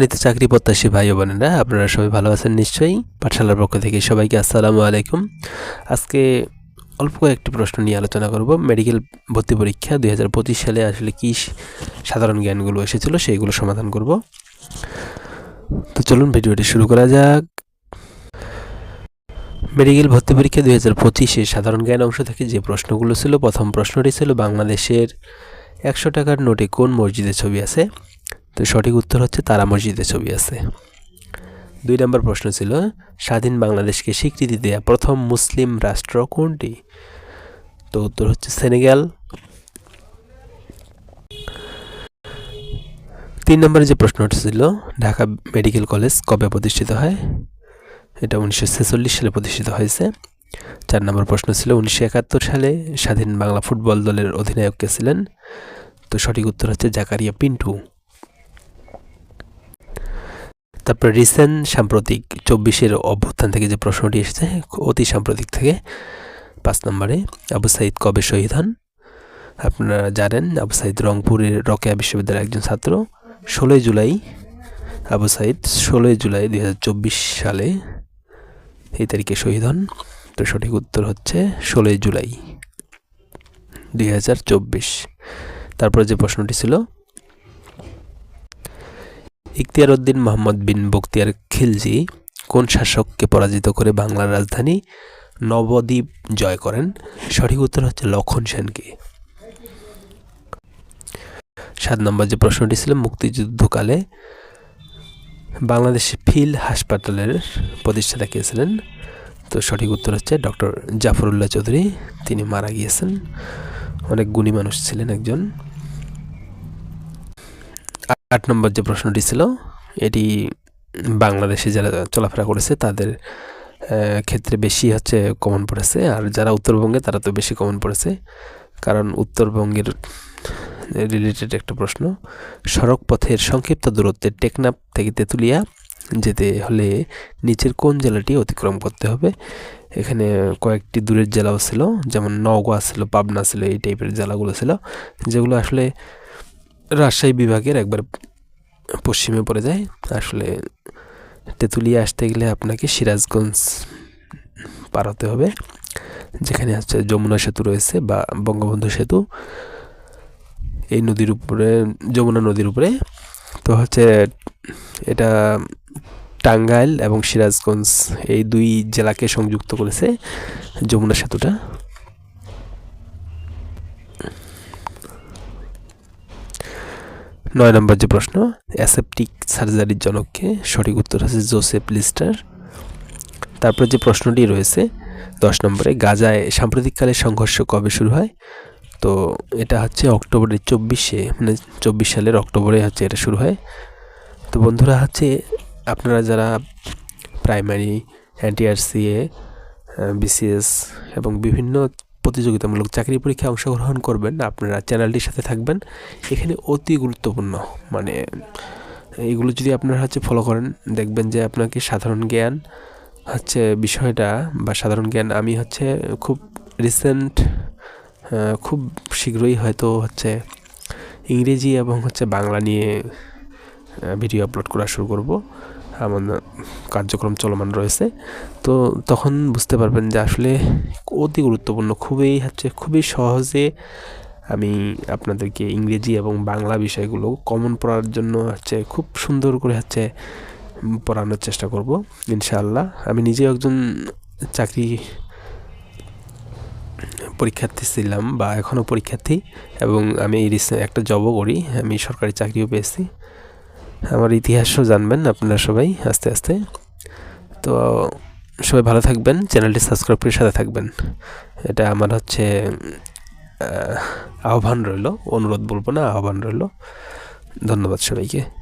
সম্মানিত চাকরি প্রত্যাশী ভাই বোনেরা, আপনারা সবাই ভালো আছেন নিশ্চয়ই। পাঠশালার পক্ষ থেকে সবাইকে আসসালামু আলাইকুম। আজকে অল্প কয়েকটি প্রশ্ন নিয়ে আলোচনা করব। মেডিকেল ভর্তি পরীক্ষা দুই হাজার পঁচিশ সালে আসলে কী সাধারণ জ্ঞানগুলো এসেছিল সেইগুলো সমাধান করব। তো চলুন ভিডিওটি শুরু করা যাক। মেডিকেল ভর্তি পরীক্ষা দুই হাজার পঁচিশে সাধারণ জ্ঞান অংশ থেকে যে প্রশ্নগুলো ছিল, প্রথম প্রশ্নটি ছিল, বাংলাদেশের একশো টাকার নোটে কোন মসজিদের ছবি আছে? তো সঠিক উত্তর হচ্ছে তারা মসজিদের ছবি আছে। দুই নম্বর প্রশ্ন ছিল, স্বাধীন বাংলাদেশকে স্বীকৃতি দেয়া প্রথম মুসলিম রাষ্ট্র কোনটি? তো উত্তর হচ্ছে সেনেগাল। তিন নম্বরে যে প্রশ্নটি ছিল ঢাকা মেডিকেল কলেজ কবে প্রতিষ্ঠিত হয়? এটা উনিশশো ছেচল্লিশ সালে প্রতিষ্ঠিত হয়েছে। চার নম্বর প্রশ্ন ছিল, উনিশশো একাত্তর সালে স্বাধীন বাংলা ফুটবল দলের অধিনায়ক কে ছিলেন? তো সঠিক উত্তর হচ্ছে জাকারিয়া পিন্টু। তারপর রিসেন্ট সাম্প্রতিক চব্বিশের অভ্যুত্থান থেকে যে প্রশ্নটি এসেছে, অতি সাম্প্রতিক থেকে, পাঁচ নম্বরে, আবু সাইদ কবে শহীদ হন? আপনারা জানেন, আবু সাইদ রংপুরের রকেয়া বিশ্ববিদ্যালয়ের একজন ছাত্র। ষোলোই জুলাই, আবু সাইদ ষোলোই জুলাই দুই হাজার চব্বিশ সালে এই তারিখে শহীদ হন। তো সঠিক উত্তর হচ্ছে ষোলোই জুলাই দুই তারপরে যে প্রশ্নটি ছিল ইখতিয়ার উদ্দিন মোহাম্মদ বিন বখতিয়ার খিলজি কোন শাসককে পরাজিত করে বাংলার রাজধানী নবদ্বীপ জয় করেন? সঠিক উত্তর হচ্ছে লক্ষণ সেনকে। সাত নম্বর যে প্রশ্নটি ছিল, মুক্তিযুদ্ধকালে বাংলাদেশ ফিল হাসপাতালের প্রতিষ্ঠাতা কে ছিলেন? তো সঠিক উত্তর হচ্ছে ডক্টর জাফরুল্লাহ চৌধুরী। তিনি মারা গিয়েছেন। অনেক গুণী মানুষ ছিলেন একজন। আট নম্বর যে প্রশ্নটি ছিল, এটি বাংলাদেশে যারা চলাফেরা করেছে তাদের ক্ষেত্রে বেশি হচ্ছে কমন পড়েছে। আর যারা উত্তরবঙ্গে, তারা তো বেশি কমন পড়েছে। কারণ উত্তরবঙ্গের রিলেটেড একটা প্রশ্ন, সড়ক পথের সংক্ষিপ্ত দূরত্বে টেকনাপ থেকে তেঁতুলিয়া যেতে হলে নিচের কোন জেলাটি অতিক্রম করতে হবে? এখানে কয়েকটি দূরের জেলাও ছিল, যেমন নওগাঁ ছিল, পাবনা ছিল, এই টাইপের জেলাগুলো ছিল, যেগুলো আসলে রাজশাহী বিভাগের একবার পশ্চিমে পড়ে যায়। আসলে তেঁতুলিয়া আসতে গেলে আপনাকে সিরাজগঞ্জ পার হতে হবে, যেখানে হচ্ছে যমুনা সেতু রয়েছে বা বঙ্গবন্ধু সেতু। এই নদীর উপরে, যমুনা নদীর উপরে। তো হচ্ছে এটা টাঙ্গাইল এবং সিরাজগঞ্জ এই দুই জেলাকে সংযুক্ত করেছে যমুনা সেতুটা। নয় নম্বর যে প্রশ্ন অ্যাসেপটিক সার্জারির জনককে সঠিক উত্তর হচ্ছে জোসেফ লিস্টার তারপরে যে প্রশ্নটি রয়েছে, দশ নম্বরে, গাজায় সাম্প্রতিককালে সংঘর্ষ কবে শুরু হয়? তো এটা হচ্ছে অক্টোবরের চব্বিশে মানে চব্বিশ সালের অক্টোবরে হচ্ছে এটা শুরু হয়। তো বন্ধুরা, হচ্ছে আপনারা যারা প্রাইমারি এনটিআরসিএ বিসিএস এবং বিভিন্ন প্রতিযোগিতামূলক চাকরি পরীক্ষায় অংশগ্রহণ করবেন। আপনারা চ্যানেলটির সাথে থাকবেন। এখানে অতি গুরুত্বপূর্ণ মানে এগুলো যদি আপনারা হচ্ছে ফলো করেন, দেখবেন যে আপনাকে সাধারণ জ্ঞান হচ্ছে বিষয়টা বা সাধারণ জ্ঞান আমি হচ্ছে খুব রিসেন্ট খুব শীঘ্রই হয়তো হচ্ছে ইংরেজি এবং হচ্ছে বাংলা নিয়ে ভিডিও আপলোড করা শুরু করব। কার্যক্রম চলমান রয়েছে। তো তখন বুঝতে পারবেন যে আসলে অতি গুরুত্বপূর্ণ, খুবই হচ্ছে খুবই সহজে আমি আপনাদেরকে ইংরেজি এবং বাংলা বিষয়গুলো কমন পড়ার জন্য হচ্ছে খুব সুন্দর করে হচ্ছে পড়ানোর চেষ্টা করব, ইনশাআল্লাহ। আমি নিজে একজন চাকরি পরীক্ষার্থী ছিলাম বা এখনও পরীক্ষার্থী এবং আমি একটা জবও করি, আমি সরকারি চাকরিও পেয়েছি। আমার ইতিহাসও জানবেন আপনারা সবাই আস্তে আস্তে। তো সবাই ভালো থাকবেন, চ্যানেলটি সাবস্ক্রাইব করে সাথে থাকবেন। এটা আমার হচ্ছে আহ্বান রইল, অনুরোধ বলব না, আহ্বান রইল। ধন্যবাদ সবাইকে।